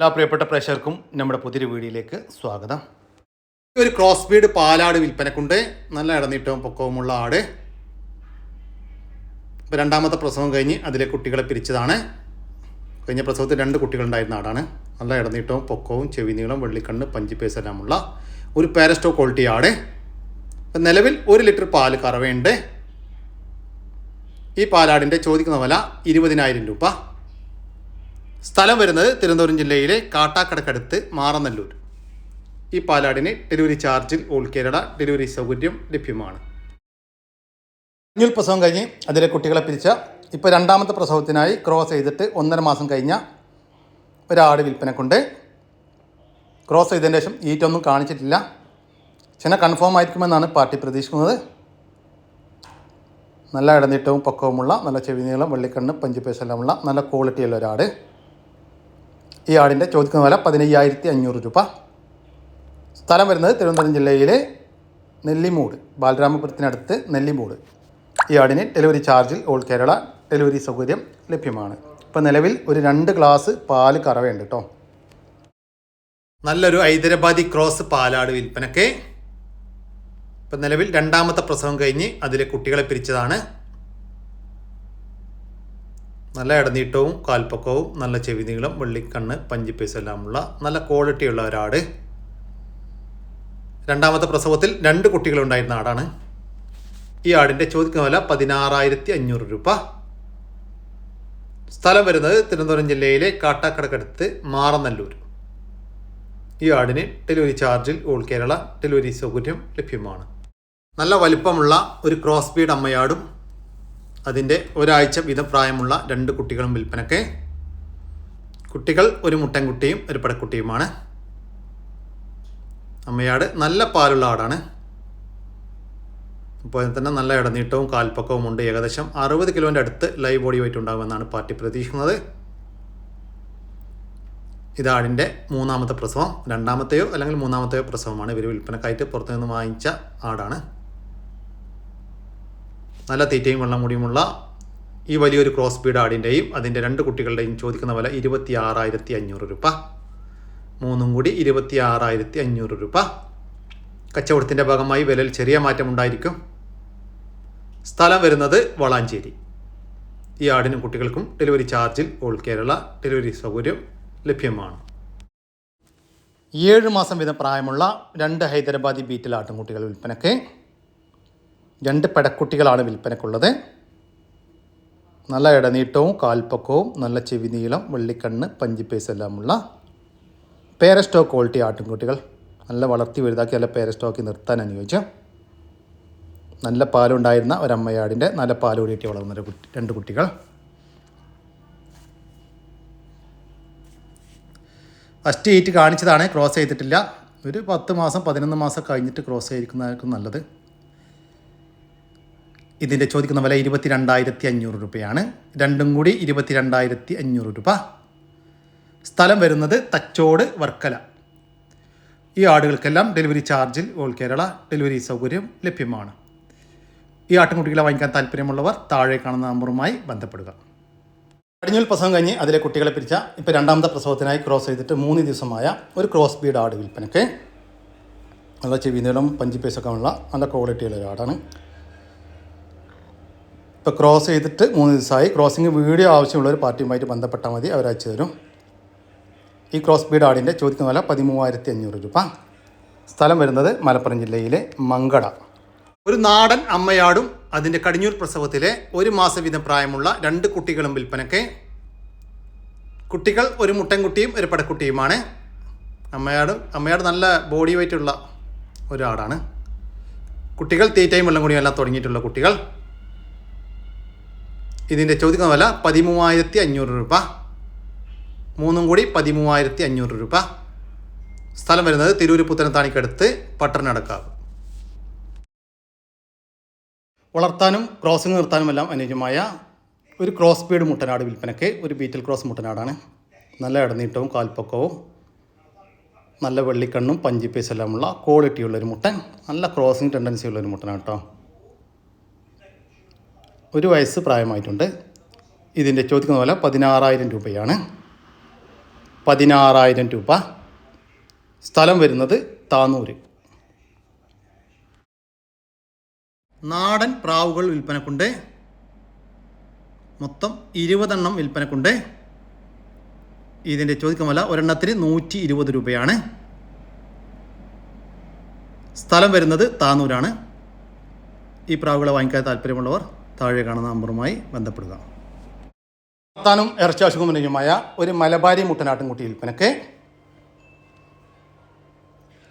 എല്ലാ പ്രിയപ്പെട്ട പ്രേക്ഷകർക്കും നമ്മുടെ പുതിയൊരു വീഡിയോയിലേക്ക് സ്വാഗതം. ഒരു ക്രോസ് ബീഡ് പാലാട് വിൽപ്പനക്കുണ്ട്. നല്ല ഇടനീട്ടവും പൊക്കവുമുള്ള ആട്. ഇപ്പോൾ രണ്ടാമത്തെ പ്രസവം കഴിഞ്ഞ് അതിലെ കുട്ടികളെ പിരിച്ചതാണ്. കഴിഞ്ഞ പ്രസവത്തിൽ രണ്ട് കുട്ടികളുണ്ടായിരുന്ന ആടാണ്. നല്ല ഇടനീട്ടവും പൊക്കവും ചെവി നീളം വെള്ളിക്കണ്ണ് പഞ്ചിപ്പേസ് എല്ലാമുള്ള ഒരു പാരസ്റ്റോ ക്വാളിറ്റി ആട്. ഇപ്പം നിലവിൽ ഒരു ലിറ്റർ പാൽ കറവയുണ്ട്. ഈ പാലാടിന്റെ ചോദിക്കുന്ന വില ഇരുപതിനായിരം രൂപ. സ്ഥലം വരുന്നത് തിരുവനന്തപുരം ജില്ലയിലെ കാട്ടാക്കടക്കടുത്ത് മാറനല്ലൂർ. ഈ പാലാടിന് ഡെലിവറി ചാർജിൽ ഓൾ കേരള ഡെലിവറി സൗകര്യം ലഭ്യമാണ്. കുഞ്ഞുൽ പ്രസവം കഴിഞ്ഞ് അതിലെ കുട്ടികളെ പിരിച്ച ഇപ്പോൾ രണ്ടാമത്തെ പ്രസവത്തിനായി ക്രോസ് ചെയ്തിട്ട് ഒന്നര മാസം കഴിഞ്ഞ ഒരാട് വിൽപ്പനക്കുണ്ട്. ക്രോസ് ചെയ്തതിന് ശേഷം ഈറ്റൊന്നും കാണിച്ചിട്ടില്ല. ചെന കൺഫേം ആയിരിക്കുമെന്നാണ് പാർട്ടി പ്രതീക്ഷിക്കുന്നത്. നല്ല ഇടനീട്ടവും പക്കവുമുള്ള നല്ല ചെവി നീളം വെള്ളിക്കണ്ണ് പഞ്ചുപേശ എല്ലാമുള്ള നല്ല ക്വാളിറ്റിയുള്ള ഒരാട്. ഈ ആടിന്റെ ചോദിക്കുന്ന വില പതിനയ്യായിരത്തി അഞ്ഞൂറ് രൂപ. സ്ഥലം വരുന്നത് തിരുവനന്തപുരം ജില്ലയിലെ നെല്ലിമൂട് ബാലരാമപുരത്തിനടുത്ത് നെല്ലിമൂട്. ഈ ആടിന് ഡെലിവറി ചാർജിൽ ഓൾ കേരള ഡെലിവറി സൗകര്യം ലഭ്യമാണ്. ഇപ്പം നിലവിൽ ഒരു രണ്ട് ഗ്ലാസ് പാൽ കറവയുണ്ട് കേട്ടോ. നല്ലൊരു ഹൈദരാബാദി ക്രോസ് പാലാട് വിൽപ്പനക്ക്. ഇപ്പം നിലവിൽ രണ്ടാമത്തെ പ്രസവം കഴിഞ്ഞ് അതിലെ കുട്ടികളെ പിരിച്ചതാണ്. നല്ല ഇടനീട്ടവും കാൽപ്പക്കവും നല്ല ചെവി നീളം വെള്ളിക്കണ്ണ് പഞ്ചിപ്പേസ് എല്ലാമുള്ള നല്ല ക്വാളിറ്റിയുള്ള ഒരാട്. രണ്ടാമത്തെ പ്രസവത്തിൽ രണ്ട് കുട്ടികളുണ്ടായിരുന്ന ആടാണ്. ഈ ആടിന്റെ ചോദിക്കുന്ന വില പതിനാറായിരത്തി അഞ്ഞൂറ് രൂപ. സ്ഥലം വരുന്നത് തിരുവനന്തപുരം ജില്ലയിലെ കാട്ടാക്കടക്കടുത്ത് മാറനല്ലൂർ. ഈ ആടിന് ഡെലിവറി ചാർജിൽ ഓൾ കേരള ഡെലിവറി സൗകര്യം ലഭ്യമാണ്. നല്ല വലിപ്പമുള്ള ഒരു ക്രോസ് ബീഡ് അമ്മയാടും അതിന്റെ ഒരാഴ്ച വീതം പ്രായമുള്ള രണ്ട് കുട്ടികളും വിൽപ്പനക്ക് കുട്ടികൾ ഒരു മുട്ടൻകുട്ടിയും ഒരു പടക്കുട്ടിയുമാണ്. അമ്മയാട് നല്ല പാലുള്ള ആടാണ്. അപ്പോൾ അതിന് തന്നെ നല്ല ഇടനീട്ടവും കാൽപ്പക്കവും ഉണ്ട്. ഏകദേശം അറുപത് കിലോന്റെ അടുത്ത് ലൈവ് ബോഡി വെയിറ്റ് ഉണ്ടാകുമെന്നാണ് പാർട്ടി പ്രതീക്ഷിക്കുന്നത്. ഇതാടിന്റെ മൂന്നാമത്തെ പ്രസവം. രണ്ടാമത്തെയോ അല്ലെങ്കിൽ മൂന്നാമത്തെയോ പ്രസവമാണ്. ഇവർ വിൽപ്പനക്കായിട്ട് പുറത്തുനിന്ന് വാങ്ങിച്ച ആടാണ്. നല്ല തീറ്റയും വെള്ളം കൂടിയുമുള്ള ഈ വലിയൊരു ക്രോസ് ബീഡ് ആടിന്റെയും അതിന്റെ രണ്ട് കുട്ടികളുടെയും ചോദിക്കുന്ന വില ഇരുപത്തി ആറായിരത്തി അഞ്ഞൂറ് രൂപ. മൂന്നും കൂടി ഇരുപത്തി ആറായിരത്തി അഞ്ഞൂറ് രൂപ. കച്ചവടത്തിന്റെ ഭാഗമായി വിലയിൽ ചെറിയ മാറ്റമുണ്ടായിരിക്കും സ്ഥലം വരുന്നത് വളാഞ്ചേരി. ഈ ആടിനും കുട്ടികൾക്കും ഡെലിവറി ചാർജിൽ ഓൾ കേരള ഡെലിവറി സൗകര്യം ലഭ്യമാണ്. ഏഴ് മാസം വീതം പ്രായമുള്ള രണ്ട് ഹൈദരാബാദി ബീറ്റിൽ ആട്ടിൻകുട്ടികൾ വിൽപ്പനയ്ക്ക് രണ്ട് പെടക്കുട്ടികളാണ് വിൽപ്പനക്കുള്ളത്. നല്ല ഇടനീട്ടവും കാൽപ്പക്കവും നല്ല ചെവി നീളം വെള്ളിക്കണ്ണ് പഞ്ചിപ്പേസ് എല്ലാമുള്ള പേരസ്റ്റോ ക്വാളിറ്റി ആട്ടിൻകുട്ടികൾ. നല്ല വളർത്തി വലുതാക്കി നല്ല പേരസ്റ്റോക്കി നിർത്താൻ അനുയോജ്യം. നല്ല പാലുണ്ടായിരുന്ന ഒരമ്മയാടിന്റെ നല്ല പാൽ കൂടിയിട്ട് വളർന്ന കുട്ടി രണ്ട് കുട്ടികൾ. ഫസ്റ്റ് എയ്റ്റ് കാണിച്ചതാണ് ക്രോസ് ചെയ്തിട്ടില്ല. ഒരു പത്ത് മാസം പതിനൊന്ന് മാസം കഴിഞ്ഞിട്ട് ക്രോസ് ചെയ്തിരിക്കുന്നതായിരിക്കും നല്ലത്. ഇതിന്റെ ചോദിക്കുന്ന വില ഇരുപത്തി രണ്ടായിരത്തി അഞ്ഞൂറ് രൂപയാണ്. രണ്ടും കൂടി ഇരുപത്തി രണ്ടായിരത്തി അഞ്ഞൂറ് രൂപ. സ്ഥലം വരുന്നത് തച്ചോട് വർക്കല. ഈ ആടുകൾക്കെല്ലാം ഡെലിവറി ചാർജിൽ ഓൾ കേരള ഡെലിവറി സൗകര്യം ലഭ്യമാണ്. ഈ ആട്ടിൻകുട്ടികളെ വാങ്ങിക്കാൻ താല്പര്യമുള്ളവർ താഴെ കാണുന്ന നമ്പറുമായി ബന്ധപ്പെടുക. കടിഞ്ഞൂൽ പ്രസവം കഴിഞ്ഞ് അതിലെ കുട്ടികളെ പിരിച്ച ഇപ്പോൾ രണ്ടാമത്തെ പ്രസവത്തിനായി ക്രോസ് ചെയ്തിട്ട് മൂന്ന് ദിവസമായ ഒരു ക്രോസ് ബീഡ് ആട് വിൽപ്പനയ്ക്ക് നല്ല ചെവി നീളം പഞ്ചിപ്പേസൊക്കെ ഉള്ള നല്ല ക്വാളിറ്റിയുള്ള ഒരു ആടാണ്. ഇപ്പോൾ ക്രോസ് ചെയ്തിട്ട് മൂന്ന് ദിവസമായി. ക്രോസിങ് വീഡിയോ ആവശ്യമുള്ള ഒരു പാർട്ടിയുമായിട്ട് ബന്ധപ്പെട്ടാൽ മതി. അവർ തരും. ഈ ക്രോസ് ബീഡ് ആടിന്റെ ചോദിക്കുന്ന വില പതിമൂവായിരത്തി അഞ്ഞൂറ് രൂപ. സ്ഥലം വരുന്നത് മലപ്പുറം ജില്ലയിലെ മങ്കട. ഒരു നാടൻ അമ്മയാടും അതിന്റെ കടിഞ്ഞൂർ പ്രസവത്തിലെ ഒരു മാസം വീതം പ്രായമുള്ള രണ്ട് കുട്ടികളും വിൽപ്പനയ്ക്ക്. കുട്ടികൾ ഒരു മുട്ടൻകുട്ടിയും ഒരു പടക്കുട്ടിയുമാണ്. അമ്മയാട് അമ്മയാട് നല്ല ബോഡി വെയിറ്റുള്ള ഒരാടാണ്. കുട്ടികൾ തീറ്റയും വെള്ളം കുടിയും എല്ലാം തുടങ്ങിയിട്ടുള്ള കുട്ടികൾ. ഇതിന്റെ ചോദിക്കുന്ന വില പതിമൂവായിരത്തി അഞ്ഞൂറ് രൂപ. മൂന്നും കൂടി പതിമൂവായിരത്തി അഞ്ഞൂറ് രൂപ. സ്ഥലം വരുന്നത് തിരൂർ പുത്തനത്താണിക്കടുത്ത് പട്ടണടക്കാവ്. വളർത്താനും ക്രോസിംഗ് നിർത്താനുമെല്ലാം അനുയോജ്യമായ ഒരു ക്രോസ് ബീഡ് മുട്ടനാട് വിൽപ്പനയ്ക്ക് ഒരു ബീറ്റൽ ക്രോസ് മുട്ടനാടാണ്. നല്ല ഇടനീട്ടവും കാൽപ്പക്കവും നല്ല വെള്ളിക്കണ്ണും പഞ്ചിപ്പേസ് എല്ലാമുള്ള ക്വാളിറ്റിയുള്ളൊരു മുട്ടൻ നല്ല ക്രോസിംഗ് ടെൻഡൻസി ഉള്ളൊരു മുട്ടനാണ് കേട്ടോ. ഒരു വയസ്സ് പ്രായമായിട്ടുണ്ട്. ഇതിന്റെ ചോദിക്കുന്ന പോലെ പതിനാറായിരം രൂപയാണ്. പതിനാറായിരം രൂപ. സ്ഥലം വരുന്നത് താന്നൂര് നാടൻ പ്രാവുകൾ വിൽപ്പനക്കുണ്ട്. മൊത്തം ഇരുപതെണ്ണം വിൽപ്പനക്കുണ്ട്. ഇതിന്റെ ചോദിക്കുന്ന വില ഒരെണ്ണത്തിന് നൂറ്റി ഇരുപത് രൂപയാണ്. സ്ഥലം വരുന്നത് താന്നൂരാണ് ഈ പ്രാവുകളെ വാങ്ങിക്കാൻ താല്പര്യമുള്ളവർ താഴെ കാണുന്ന നമ്പറുമായി ബന്ധപ്പെടുക. വർത്താനം ഇറച്ചാശുകുമരനുമായ ഒരു മലബാരി മുട്ടനാട്ടിൻകുട്ടി വിൽപ്പനക്ക്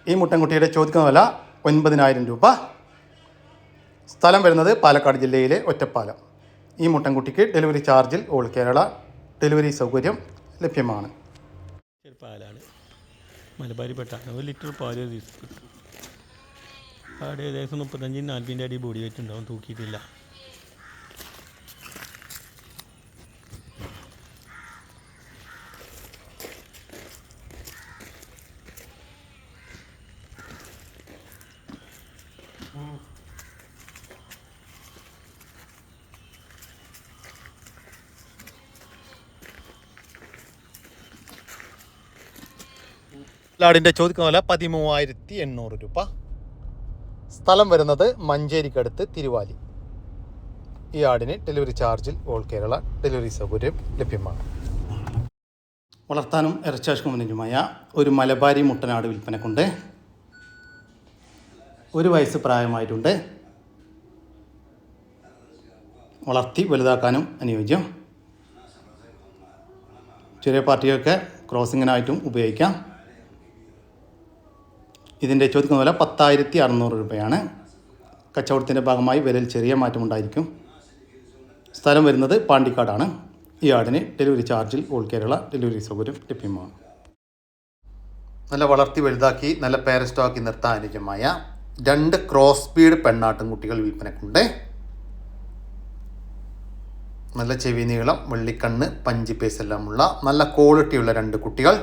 ഈ മുട്ടൻകുട്ടിയുടെ ചോദിക്കുന്ന വില ഒൻപതിനായിരം രൂപ. സ്ഥലം വരുന്നത് പാലക്കാട് ജില്ലയിലെ ഒറ്റപ്പാലം. ഈ മുട്ടൻകുട്ടിക്ക് ഡെലിവറി ചാർജിൽ ഓൾ കേരള ഡെലിവറി സൗകര്യം ലഭ്യമാണ്. പാലാണ്. മലബാരി പെട്ടാണ്. ഒരു ലിറ്റർ പാൽ അവിടെ ഏകദേശം മുപ്പത്തഞ്ചിന് നാൽപ്പതിന്റെ അടി ബോഡി വെയിറ്റ് ഉണ്ടാവും. തൂക്കിയിട്ടില്ല. ലാടിന്റെ ചോദിക്കുന്ന വില പതിമൂവായിരത്തി എണ്ണൂറ് രൂപ. സ്ഥലം വരുന്നത് മഞ്ചേരിക്കടുത്ത് തിരുവാലി. ഈ ആടിന് ഡെലിവറി ചാർജിൽ ഓൾ കേരള ഡെലിവറി സൗകര്യം ലഭ്യമാണ്. വളർത്താനും ഇറച്ചാഷ്കുമനുമായ ഒരു മലബാരി മുട്ടനാട് വിൽപ്പനക്കുണ്ട് ഒരു വയസ്സ് പ്രായമായിട്ടുണ്ട്. വളർത്തി വലുതാക്കാനും അനുയോജ്യം. ചെറിയ പാർട്ടിയൊക്കെ ക്രോസിങ്ങിനായിട്ടും ഉപയോഗിക്കാം. ഇതിന്റെ ചോദിക്കുന്ന വില പത്തായിരത്തി അറുന്നൂറ് രൂപയാണ്. കച്ചവടത്തിന്റെ ഭാഗമായി വിലയിൽ ചെറിയ മാറ്റമുണ്ടായിരിക്കും സ്ഥലം വരുന്നത് പാണ്ടിക്കാടാണ്. ഈ ആടിന് ഡെലിവറി ചാർജിൽ ഓൾ കേരള ഡെലിവറി സൗകര്യം ലഭ്യമാണ്. നല്ല വളർത്തി വലുതാക്കി നല്ല പാരസ്റ്റോക്കി നിർത്താൻ അനുജമായ രണ്ട് ക്രോസ് ബീഡ് പെണ്ണാട്ടുംകുട്ടികൾ വിൽപ്പനക്കുണ്ട്. നല്ല ചെവി നീളം വെള്ളിക്കണ്ണ് പഞ്ചിപ്പേസ് എല്ലാം എല്ലാമുള്ള നല്ല ക്വാളിറ്റിയുള്ള രണ്ട് കുട്ടികൾ.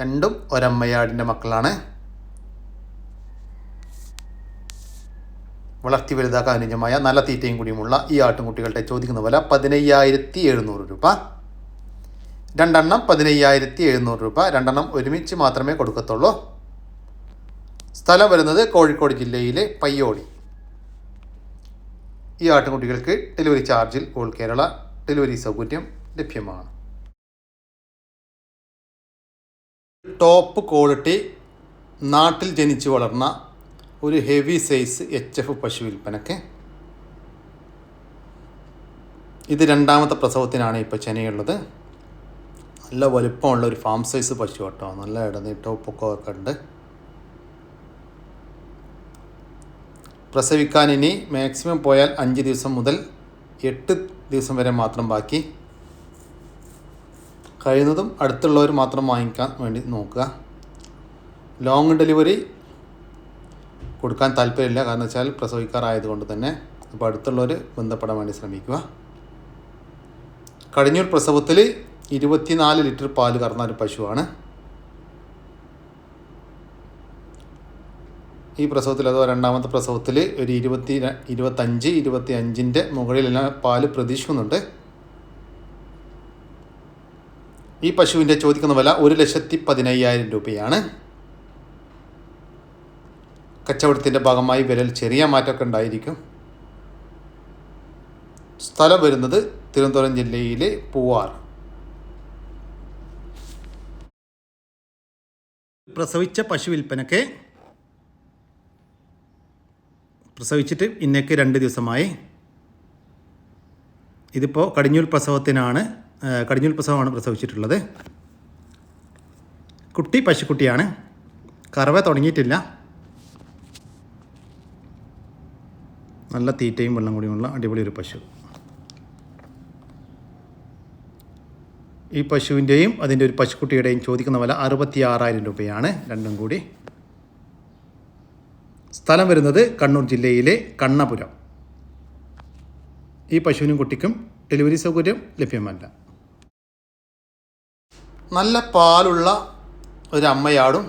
രണ്ടും ഒരമ്മയാടിന്റെ മക്കളാണ്. വളർത്തി വലുതാക്കാൻ അനുയോജ്യമായ നല്ല തീറ്റയും കൂടിയുമുള്ള ഈ ആട്ടുംകുട്ടികളുടെ ചോദിക്കുന്ന വില പതിനയ്യായിരത്തി എഴുന്നൂറ് രൂപ. രണ്ടെണ്ണം പതിനയ്യായിരത്തി എഴുന്നൂറ് രൂപ. രണ്ടെണ്ണം ഒരുമിച്ച് മാത്രമേ കൊടുക്കത്തുള്ളൂ. സ്ഥലം വരുന്നത് കോഴിക്കോട് ജില്ലയിലെ പയ്യോളി ഈ ആട്ടുംകുട്ടികൾക്ക് ഡെലിവറി ചാർജിൽ ഓൾ കേരള ഡെലിവറി സൗകര്യം ലഭ്യമാണ്. ടോപ്പ് ക്വാളിറ്റി നാട്ടിൽ ജനിച്ചു വളർന്ന ഒരു ഹെവി സൈസ് എച്ച് എഫ് പശു വിൽപ്പനക്ക്. ഇത് രണ്ടാമത്തെ പ്രസവത്തിനാണ് ഇപ്പോൾ ചെനയുള്ളത് നല്ല വലുപ്പമുള്ള ഒരു ഫാം സൈസ് പശു കേട്ടോ. നല്ല ഇടനീട്ടപ്പൊക്കെ ഒക്കെ ഉണ്ട്. പ്രസവിക്കാൻ ഇനി മാക്സിമം പോയാൽ അഞ്ച് ദിവസം മുതൽ എട്ട് ദിവസം വരെ മാത്രം ബാക്കി. കഴിയുന്നതും അടുത്തുള്ളവർ മാത്രം വാങ്ങിക്കാൻ വേണ്ടി നോക്കുക. ലോങ് ഡെലിവറി കൊടുക്കാൻ താല്പര്യമില്ല. കാരണം വെച്ചാൽ പ്രസവിക്കാറായതുകൊണ്ട് തന്നെ അപ്പോൾ അടുത്തുള്ളവർ ബന്ധപ്പെടാൻ വേണ്ടി ശ്രമിക്കുക. കടിഞ്ഞൂർ പ്രസവത്തിൽ ഇരുപത്തിനാല് ലിറ്റർ പാൽ കറന്ന ഒരു പശുവാണ്. ഈ പ്രസവത്തിൽ അതോ രണ്ടാമത്തെ പ്രസവത്തിൽ ഒരു ഇരുപത്തി ഇരുപത്തഞ്ച് ഇരുപത്തി അഞ്ചിന്റെ മുകളിലെല്ലാം പാൽ പ്രതീക്ഷിക്കുന്നുണ്ട്. ഈ പശുവിന്റെ ചോദിക്കുന്ന വില ഒരു ലക്ഷത്തി പതിനയ്യായിരം രൂപയാണ്. കച്ചവടത്തിന്റെ ഭാഗമായി വിലയിൽ ചെറിയ മാറ്റമൊക്കെ ഉണ്ടായിരിക്കും. സ്ഥലം വരുന്നത് തിരുവനന്തപുരം ജില്ലയിലെ പൂവാർ. പ്രസവിച്ച പശു വിൽപ്പനക്ക് പ്രസവിച്ചിട്ട് ഇന്നേക്ക് രണ്ട് ദിവസമായി. ഇതിപ്പോൾ കടിഞ്ഞൂൽ പ്രസവത്തിനാണ് കടിഞ്ഞൂൽ പ്രസവമാണ് പ്രസവിച്ചിട്ടുള്ളത്. കുട്ടി പശുക്കുട്ടിയാണ്. കറവ തുടങ്ങിയിട്ടില്ല. നല്ല തീറ്റയും വെള്ളം കൂടിയുമുള്ള അടിപൊളി ഒരു പശു. ഈ പശുവിന്റെയും അതിന്റെ ഒരു പശുക്കുട്ടിയുടെയും ചോദിക്കുന്ന വില അറുപത്തി ആറായിരം രൂപയാണ്. രണ്ടും കൂടി. സ്ഥലം വരുന്നത് കണ്ണൂർ ജില്ലയിലെ കണ്ണപുരം. ഈ പശുവിനും കുട്ടിക്കും ഡെലിവറി സൗകര്യം ലഭ്യമല്ല. നല്ല പാലുള്ള ഒരു അമ്മയാടും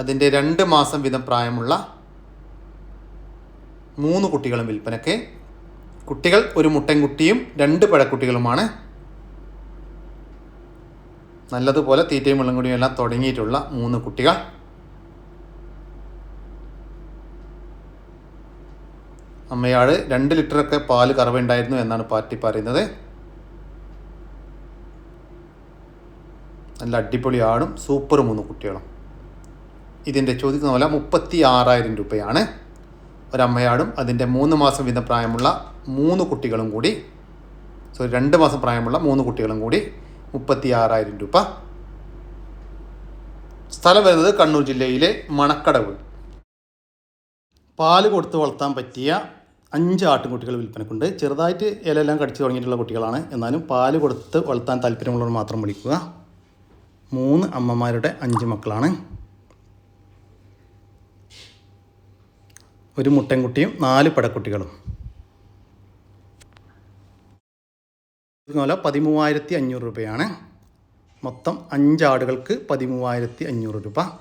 അതിന്റെ രണ്ട് മാസം വീതം പ്രായമുള്ള മൂന്ന് കുട്ടികളും വിൽപ്പനയ്ക്ക്. കുട്ടികൾ ഒരു മുട്ടൻകുട്ടിയും രണ്ട് പഴക്കുട്ടികളുമാണ്. നല്ലതുപോലെ തീറ്റയും വെള്ളം കൂടിയും എല്ലാം തുടങ്ങിയിട്ടുള്ള മൂന്ന് കുട്ടികൾ. അമ്മയാട് രണ്ട് ലിറ്ററൊക്കെ പാൽ കറവുണ്ടായിരുന്നു എന്നാണ് പാർട്ടി പറയുന്നത്. നല്ല അടിപൊളി ആടും സൂപ്പർ മൂന്ന് കുട്ടികളും. ഇതിന്റെ ചോദിക്കുന്ന പോലെ മുപ്പത്തി ആറായിരം രൂപയാണ്. ഒരമ്മയാടും അതിന്റെ മൂന്ന് മാസം വീതം പ്രായമുള്ള മൂന്ന് കുട്ടികളും കൂടി. സോറി രണ്ട് മാസം പ്രായമുള്ള മൂന്ന് കുട്ടികളും കൂടി മുപ്പത്തി ആറായിരം രൂപ. സ്ഥലം വരുന്നത് കണ്ണൂർ ജില്ലയിലെ മണക്കടവ്. പാൽ കൊടുത്ത് വളർത്താൻ പറ്റിയ അഞ്ച് ആട്ടിൻകുട്ടികൾ വിൽപ്പനക്കുണ്ട്. ചെറുതായിട്ട് ഇലയെല്ലാം കടിച്ചു തുടങ്ങിയിട്ടുള്ള കുട്ടികളാണ്. എന്നാലും പാൽ കൊടുത്ത് വളർത്താൻ താല്പര്യമുള്ളവർ മാത്രം വിളിക്കുക. മൂന്ന് അമ്മമാരുടെ അഞ്ച് മക്കളാണ്. ഒരു മുട്ടൻകുട്ടിയും നാല് പടക്കുട്ടികളും. ഇതുപോലെ പതിമൂവായിരത്തി അഞ്ഞൂറ് രൂപയാണ്. മൊത്തം അഞ്ചാടുകൾക്ക് പതിമൂവായിരത്തി അഞ്ഞൂറ് രൂപ.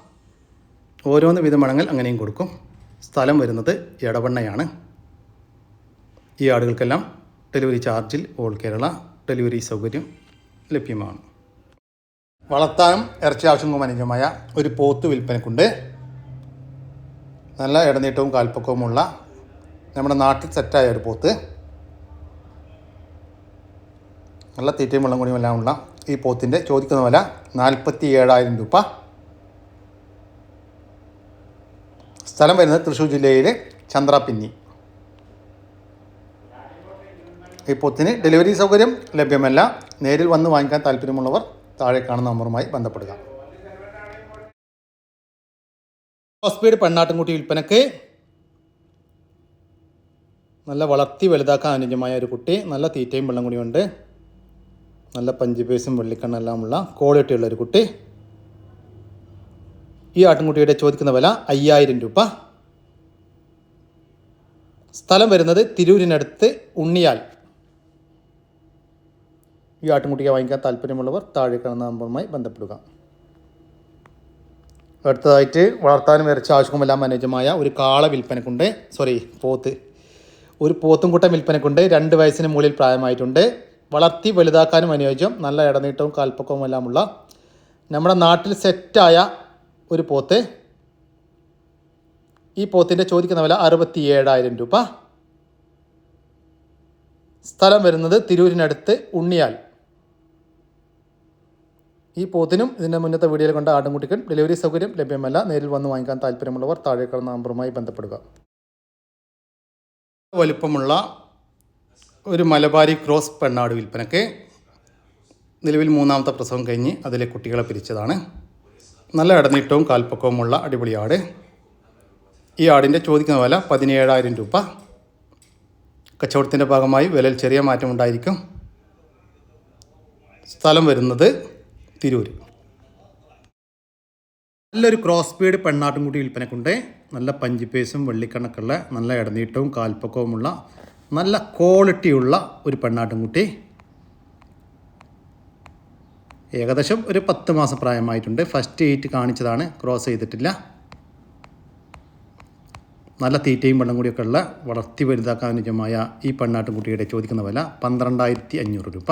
ഓരോന്ന് മണങ്ങൾ അങ്ങനെയും കൊടുക്കും. സ്ഥലം വരുന്നത് എടവണ്ണയാണ്. ഈ ആടുകൾക്കെല്ലാം ഡെലിവറി ചാർജിൽ ഓൾ കേരള ഡെലിവറി സൗകര്യം ലഭ്യമാണ്. വളർത്താനും ഇറച്ചി ആവശ്യങ്ങൾക്കും അനുയോജ്യമായ ഒരു പോത്ത് വിൽപ്പനക്കുണ്ട്. നല്ല ഇടനീട്ടവും കാൽപ്പക്കവുമുള്ള നമ്മുടെ നാട്ടിൽ സെറ്റായ ഒരു പോത്ത്. നല്ല തീറ്റയും വെള്ളം കൂടിയും എല്ലാം ഉള്ള ഈ പോത്തിന്റെ ചോദിക്കുന്ന വില നാൽപ്പത്തി ഏഴായിരം രൂപ. സ്ഥലം വരുന്നത് തൃശ്ശൂർ ജില്ലയിലെ ചന്ദ്രാപിന്നി. ഈ പോത്തിന് ഡെലിവറി സൗകര്യം ലഭ്യമല്ല. നേരിൽ വന്ന് വാങ്ങിക്കാൻ താല്പര്യമുള്ളവർ താഴെ കാണുന്ന നമ്പറുമായി ബന്ധപ്പെടുക. ഹോസ്പീഡ് പെണ്ണാട്ടുംകുട്ടി വിൽപ്പനക്ക് നല്ല വളർത്തി വലുതാക്കാൻ അനുജമായ ഒരു കുട്ടി നല്ല തീറ്റയും വെള്ളം കൂടിയുണ്ട് നല്ല പഞ്ചിപേസും വെള്ളിക്കണ്ണെല്ലാമുള്ള ക്വാളിറ്റിയുള്ള ഒരു കുട്ടി. ഈ ആട്ടിൻകുട്ടിയുടെ ചോദിക്കുന്ന വില അയ്യായിരം രൂപ. സ്ഥലം വരുന്നത് തിരൂരിനടുത്ത് ഉണ്ണിയാൽ. ഈ ആട്ടിൻകുട്ടിയെ വാങ്ങിക്കാൻ താല്പര്യമുള്ളവർ താഴെ കാണുന്ന നമ്പറുമായി ബന്ധപ്പെടുക. അടുത്തതായിട്ട് വളർത്താനും ഇറച്ചി ആവശ്യമെല്ലാം അനുയോജ്യമായ ഒരു കാള വിൽപ്പനക്കുണ്ട്. സോറി പോത്ത്. ഒരു പോത്തും കൂട്ടം വിൽപ്പനക്കുണ്ട്. രണ്ട് വയസ്സിന് മുകളിൽ പ്രായമായിട്ടുണ്ട്. വളർത്തി വലുതാക്കാനും അനുയോജ്യം. നല്ല ഇടനീട്ടവും എല്ലാമുള്ള നമ്മുടെ നാട്ടിൽ സെറ്റായ ഒരു പോത്ത്. ഈ പോത്തിന്റെ ചോദിക്കുന്ന വില അറുപത്തി ഏഴായിരം രൂപ. സ്ഥലം വരുന്നത് തിരൂരിനടുത്ത് ഉണ്ണിയാൽ. ഈ പോത്തിനും ഇതിന്റെ മുന്നത്തെ വീഡിയോയിൽ കണ്ട ആട്ടുംകുട്ടിക്കും ഡെലിവറി സൗകര്യം ലഭ്യമല്ല. നേരിൽ വന്ന് വാങ്ങിക്കാൻ താല്പര്യമുള്ളവർ താഴെ കിടന്ന നമ്പറുമായി ബന്ധപ്പെടുക. വലുപ്പമുള്ള ഒരു മലബാരി ക്രോസ് പെണ്ണാട് വിൽപ്പനയ്ക്ക് നിലവിൽ മൂന്നാമത്തെ പ്രസവം കഴിഞ്ഞ് അതിലെ കുട്ടികളെ പിരിച്ചതാണ്. നല്ല ഇടനീട്ടവും കാൽപ്പക്കവുമുള്ള അടിപൊളി ആട്. ഈ ആടിന്റെ ചോദിക്കുന്ന വില പതിനേഴായിരം രൂപ. കച്ചവടത്തിന്റെ ഭാഗമായി വിലയിൽ ചെറിയ മാറ്റമുണ്ടായിരിക്കും. സ്ഥലം വരുന്നത് തിരൂർ നല്ലൊരു ക്രോസ് ബീഡ് പെണ്ണാട്ടുംകുട്ടി വിൽപ്പനക്കുണ്ട്. നല്ല പഞ്ചിപ്പേസും വെള്ളിക്കണക്കുള്ള നല്ല ഇടനീട്ടവും കാൽപ്പക്കവുമുള്ള നല്ല ക്വാളിറ്റിയുള്ള ഒരു പെണ്ണാട്ടുംകുട്ടി ഏകദേശം ഒരു പത്ത് മാസം പ്രായമായിട്ടുണ്ട്. ഫസ്റ്റ് എയ്റ്റ് കാണിച്ചതാണ് ക്രോസ് ചെയ്തിട്ടില്ല. നല്ല തീറ്റയും വെള്ളം കൂടിയൊക്കെ ഉള്ള വളർത്തി വലുതാക്കാൻ അനുജമായ ഈ പെണ്ണാട്ടുംകുട്ടിയുടെ ചോദിക്കുന്ന വില പന്ത്രണ്ടായിരത്തി അഞ്ഞൂറ് രൂപ.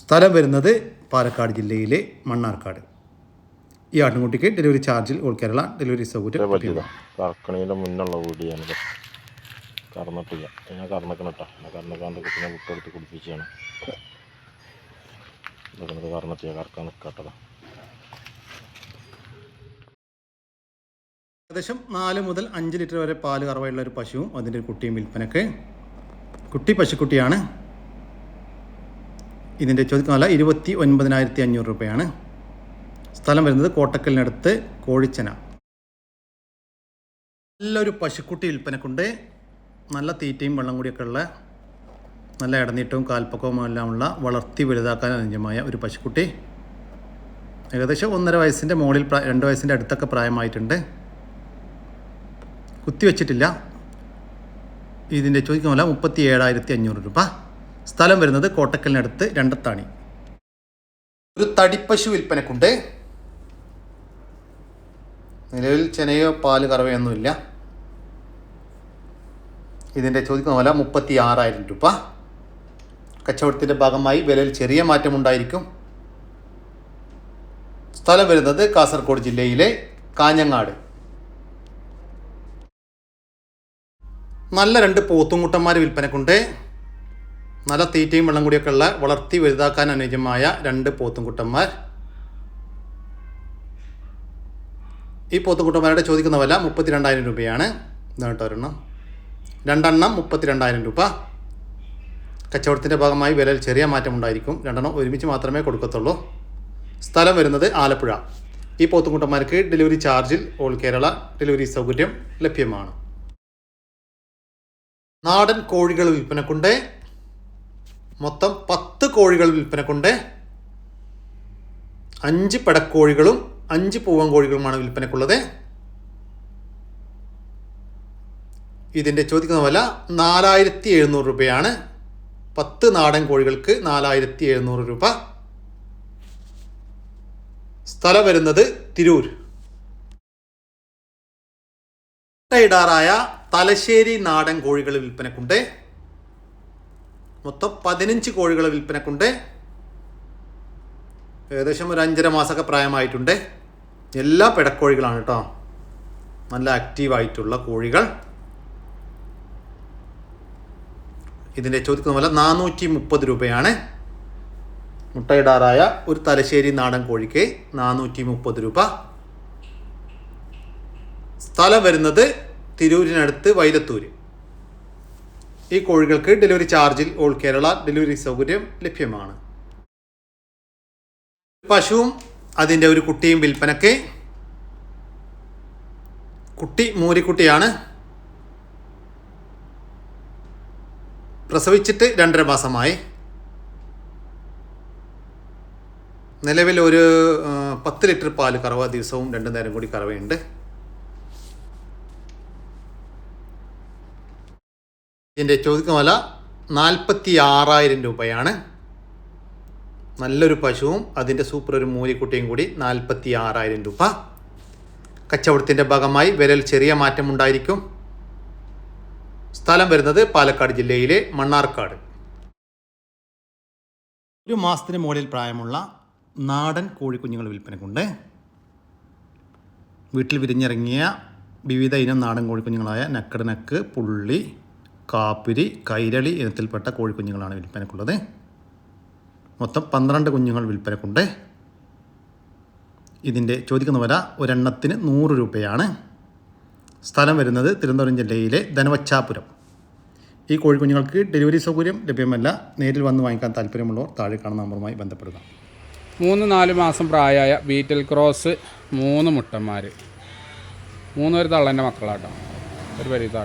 സ്ഥലം വരുന്നത് പാലക്കാട് ജില്ലയിലെ മണ്ണാർക്കാട്. ഈ ആട്ടിൻകുട്ടിക്ക് ഡെലിവറി ചാർജിൽ ഓൾ കേരള ഡെലിവറി സൗകര്യം കറക്കണീന്റെ മുന്നുള്ള കറന്നിട്ടില്ല. ഞാൻ കറന്നക്കണം കേട്ടോ ഞാൻ കറന്നക്കാണ്ട് കുട്ടീനെ വിട്ടെടുത്ത് കുടിപ്പിച്ചാണ് ഇതൊക്കെ കറന്നിട്ടില്ല. കറക്കാൻ നിൽക്കട്ടതാ ഏകദേശം നാല് മുതൽ അഞ്ച് ലിറ്റർ വരെ പാൽ കറവായുള്ള ഒരു പശുവും അതിന്റെ ഒരു കുട്ടിയും വിൽപ്പനക്ക്. കുട്ടി പശുക്കുട്ടിയാണ്. ഇതിന്റെ ചോദ്യം നല്ല ഇരുപത്തി ഒൻപതിനായിരത്തി അഞ്ഞൂറ് രൂപയാണ്. സ്ഥലം വരുന്നത് കോട്ടക്കലിനടുത്ത് കോഴിച്ചന. നല്ലൊരു പശുക്കുട്ടി വിൽപ്പനക്കുണ്ട്. നല്ല തീറ്റയും വെള്ളം കൂടിയൊക്കെ ഉള്ള നല്ല ഇടനീട്ടവും കാൽപ്പക്കവും എല്ലാമുള്ള വളർത്തി വലുതാക്കാൻ അനുജമായ ഒരു പശുക്കുട്ടി. ഏകദേശം ഒന്നര വയസ്സിന്റെ മുകളിൽ രണ്ട് വയസ്സിന്റെ അടുത്തൊക്കെ പ്രായമായിട്ടുണ്ട്. കുത്തിവെച്ചിട്ടില്ല ഇതിന്റെ ചോദിക്കുന്ന പോലെ മുപ്പത്തി ഏഴായിരത്തി അഞ്ഞൂറ് രൂപ. സ്ഥലം വരുന്നത് കോട്ടക്കലിനടുത്ത് രണ്ടത്താണി. ഒരു തടിപ്പശു വിൽപ്പനക്കുണ്ട്. നിലവിൽ ചെനയോ പാൽ കറവയൊന്നുമില്ല ഇതിന്റെ ചോദിക്കുന്ന വില മുപ്പത്തി ആറായിരം രൂപ. കച്ചവടത്തിന്റെ ഭാഗമായി വിലയിൽ ചെറിയ മാറ്റമുണ്ടായിരിക്കും സ്ഥലം വരുന്നത് കാസർഗോഡ് ജില്ലയിലെ കാഞ്ഞങ്ങാട്. നല്ല രണ്ട് പോത്തുംകുട്ടന്മാർ വിൽപ്പനക്കുണ്ട്. നല്ല തീറ്റയും വെള്ളം കൂടിയൊക്കെ ഉള്ള വളർത്തി വലുതാക്കാൻ അനുയോജ്യമായ രണ്ട് പോത്തുംകുട്ടന്മാർ. ഈ പോത്തുംകുട്ടന്മാരുടെ ചോദിക്കുന്ന വില മുപ്പത്തി രണ്ടായിരം രൂപയാണ്. ഇതാണ് കേട്ടോ ഒരെണ്ണം. രണ്ടെണ്ണം മുപ്പത്തി രണ്ടായിരം രൂപ. കച്ചവടത്തിന്റെ ഭാഗമായി വിലയിൽ ചെറിയ മാറ്റം ഉണ്ടായിരിക്കും. രണ്ടെണ്ണം ഒരുമിച്ച് മാത്രമേ കൊടുക്കത്തുള്ളൂ. സ്ഥലം വരുന്നത് ആലപ്പുഴ. ഈ പോത്തുംകുട്ടന്മാർക്ക് ഡെലിവറി ചാർജിൽ ഓൾ കേരള ഡെലിവറി സൗകര്യം ലഭ്യമാണ്. നാടൻ കോഴികൾ വിൽപ്പനക്കുണ്ട്. മൊത്തം പത്ത് കോഴികൾ വിൽപ്പനക്കുണ്ട് അഞ്ച് പെടക്കോഴികളും അഞ്ച് പൂവൻ കോഴികളുമാണ് വിൽപ്പനക്കുള്ളത്. ഇതിന്റെ ചോദിക്കുന്ന വില നാലായിരത്തി എഴുന്നൂറ് രൂപയാണ്. പത്ത് നാടൻ കോഴികൾക്ക് നാലായിരത്തി എഴുന്നൂറ് രൂപ. സ്ഥലം വരുന്നത് തിരൂർ. ഇടാറായ തലശ്ശേരി നാടൻ കോഴികൾ വിൽപ്പനക്കുണ്ട്. മൊത്തം പതിനഞ്ച് കോഴികൾ വിൽപ്പനക്കുണ്ട്. ഏകദേശം ഒരു അഞ്ചര മാസമൊക്കെ പ്രായമായിട്ടുണ്ട്. എല്ലാ പിടക്കോഴികളാണ് കേട്ടോ. നല്ല ആക്റ്റീവായിട്ടുള്ള കോഴികൾ. ഇതിന്റെ ചോദിക്കുന്ന പോലെ നാനൂറ്റി മുപ്പത് രൂപയാണ്. മുട്ടയിടാറായ ഒരു തലശ്ശേരി നാടൻ കോഴിക്ക് നാനൂറ്റി മുപ്പത് രൂപ. സ്ഥലം വരുന്നത് തിരൂരിനടുത്ത് വൈലത്തൂര്. ഈ കോഴികൾക്ക് ഡെലിവറി ചാർജിൽ ഓൾ കേരള ഡെലിവറി സൗകര്യം ലഭ്യമാണ്. പശുവും അതിന്റെ ഒരു കുട്ടിയും വിൽപ്പനക്ക് കുട്ടി മൂരിക്കുട്ടിയാണ് പ്രസവിച്ചിട്ട് രണ്ടര മാസമായി. നിലവിൽ ഒരു പത്ത് ലിറ്റർ പാൽ കറവ ദിവസവും രണ്ടു നേരം കൂടി കറവയുണ്ട്. ഇതിന്റെ ചോദിക്കുന്ന വില നാൽപ്പത്തി ആറായിരം രൂപയാണ്. നല്ലൊരു പശുവും അതിന്റെ സൂപ്പർ ഒരു മൂലിക്കുട്ടിയും കൂടി നാൽപ്പത്തി ആറായിരം രൂപ. കച്ചവടത്തിന്റെ ഭാഗമായി വിലയിൽ ചെറിയ മാറ്റമുണ്ടായിരിക്കും സ്ഥലം വരുന്നത് പാലക്കാട് ജില്ലയിലെ മണ്ണാർക്കാട്. ഒരു മാസത്തിന് മുകളിൽ പ്രായമുള്ള നാടൻ കോഴിക്കുഞ്ഞുങ്ങൾ വിൽപ്പനക്കുണ്ട്. വീട്ടിൽ വിരിഞ്ഞിറങ്ങിയ വിവിധ ഇനം നാടൻ കോഴിക്കുഞ്ഞുങ്ങളായ നക്കട് നക്ക് പുള്ളി കാപ്പിരി കൈരളി ഇനത്തിൽപ്പെട്ട കോഴിക്കുഞ്ഞുങ്ങളാണ് വിൽപ്പനക്കുള്ളത്. മൊത്തം പന്ത്രണ്ട് കുഞ്ഞുങ്ങൾ വിൽപ്പനക്കുണ്ട്. ഇതിന്റെ ചോദിക്കുന്ന വില ഒരെണ്ണത്തിന് നൂറ് രൂപയാണ്. സ്ഥലം വരുന്നത് തിരുവനന്തപുരം ജില്ലയിലെ ധനവച്ചാപുരം. ഈ കോഴിക്കുഞ്ഞുങ്ങൾക്ക് ഡെലിവറി സൗകര്യം ലഭ്യമല്ല. നേരിൽ വന്ന് വാങ്ങിക്കാൻ താല്പര്യമുള്ളവർ താഴെ കാണുന്ന നമ്പറുമായി ബന്ധപ്പെടുക. മൂന്ന് നാല് മാസം പ്രായമായ ബീറ്റൽ ക്രോസ് മൂന്ന് മുട്ടന്മാർ മൂന്ന് പേര് തള്ളന്റെ മക്കളാട്ടോ. ഒരു പരിധ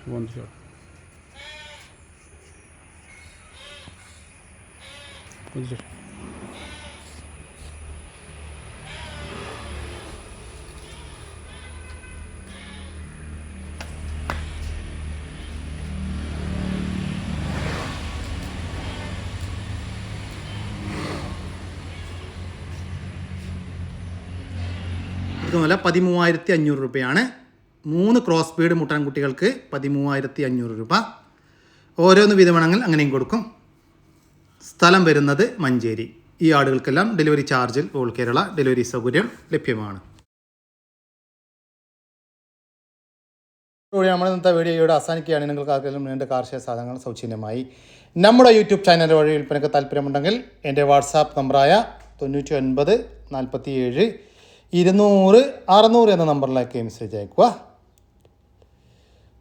ആടാൾ പൊന്തിച്ചോ പൊന്തിച്ചോ ഇതുപോലെ പതിമൂവായിരത്തി അഞ്ഞൂറ് രൂപയാണ്. മൂന്ന് ക്രോസ് ബീഡ് മുട്ടാൻകുട്ടികൾക്ക് പതിമൂവായിരത്തി അഞ്ഞൂറ് രൂപ. ഓരോന്ന് വീതമാണെങ്കിൽ അങ്ങനെയും കൊടുക്കും. സ്ഥലം വരുന്നത് മഞ്ചേരി. ഈ ആടുകൾക്കെല്ലാം ഡെലിവറി ചാർജിൽ ഓൾ കേരള ഡെലിവറി സൗകര്യം ലഭ്യമാണ്. നമ്മൾ ഇന്നത്തെ വീഡിയോ ഇവിടെ അവസാനിക്കുകയാണ്. നിങ്ങൾക്ക് ആർക്കെങ്കിലും നീണ്ട കാർഷിക സാധനങ്ങൾ സൗജന്യമായി നമ്മുടെ യൂട്യൂബ് ചാനൽ വഴി വിൽപ്പനയ്ക്ക് താല്പര്യമുണ്ടെങ്കിൽ എന്റെ വാട്സാപ്പ് നമ്പറായ തൊണ്ണൂറ്റി ഒൻപത് നാൽപ്പത്തി ഏഴ് ഇരുന്നൂറ് അറുന്നൂറ് എന്ന നമ്പറിലേക്ക് മെസ്സേജ് അയക്കുക